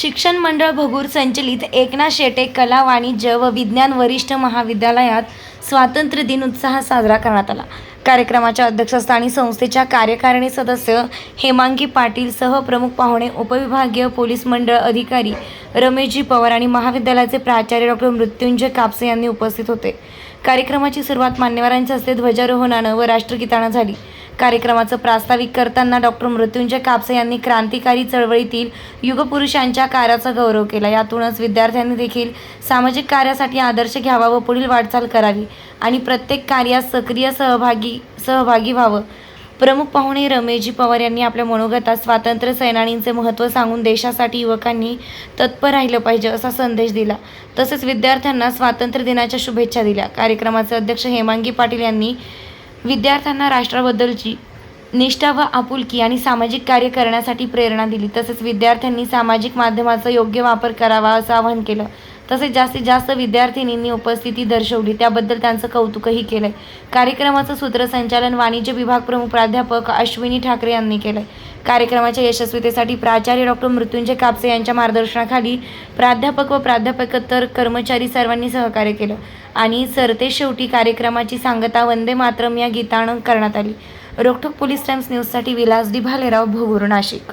शिक्षण मंडळ भगूर संचलित एकनाथ शेटे कला वाणिज्य व विज्ञान वरिष्ठ महाविद्यालयात स्वातंत्र्य दिन उत्साहात साजरा करण्यात आला. कार्यक्रमाच्या अध्यक्षस्थानी संस्थेच्या कार्यकारिणी सदस्य हेमांगी पाटील सहप्रमुख पाहुणे उपविभागीय पोलीस मंडळ अधिकारी रमेशजी पवार आणि महाविद्यालयाचे प्राचार्य डॉक्टर मृत्युंजय कापसे यांनी उपस्थित होते. कार्यक्रमाची सुरुवात मान्यवरांच्या हस्ते ध्वजारोहणानं व राष्ट्रगीतानं झाली. कार्यक्रमाचं प्रास्ताविक करताना डॉक्टर मृत्युंजय कापसे यांनी क्रांतिकारी चळवळीतील युगपुरुषांच्या कार्याचा गौरव केला. यातूनच विद्यार्थ्यांनी देखील सामाजिक कार्यासाठी आदर्श घ्यावा व पुढील वाटचाल करावी आणि प्रत्येक कार्यात सक्रिय सहभागी सहभागी व्हावं. प्रमुख पाहुणे रमेशजी पवार यांनी आपल्या मनोगतात स्वातंत्र्य सेनानींचे महत्त्व सांगून देशासाठी युवकांनी तत्पर राहिलं पाहिजे असा संदेश दिला. तसेच विद्यार्थ्यांना स्वातंत्र्य दिनाच्या शुभेच्छा दिल्या. कार्यक्रमाचे अध्यक्ष हेमांगी पाटील यांनी विद्यार्थ्यांना राष्ट्राबद्दलची निष्ठा व आपुलकी आणि सामाजिक कार्य करण्यासाठी प्रेरणा दिली. तसेच विद्यार्थ्यांनी सामाजिक माध्यमाचा योग्य वापर करावा असं आवाहन केलं. तसेच जास्तीत जास्त विद्यार्थिनींनी उपस्थिती दर्शवली. त्याबद्दल त्यांचं कौतुकही केलंय. कार्यक्रमाचं सूत्रसंचालन वाणिज्य विभाग प्रमुख प्राध्यापक अश्विनी ठाकरे यांनी केलंय. कार्यक्रमाच्या यशस्वीतेसाठी प्राचार्य डॉक्टर मृत्युंजय कापसे यांच्या मार्गदर्शनाखाली प्राध्यापक व प्राध्यापकोत्तर कर्मचारी सर्वांनी सहकार्य केलं आणि सरते शेवटी कार्यक्रमाची सांगता वंदे मातरम या गीतानं करण्यात आली. रोखोक पोलीस टाइम्स न्यूजसाठी विलास डी भालेराव भोगूर नाशिक.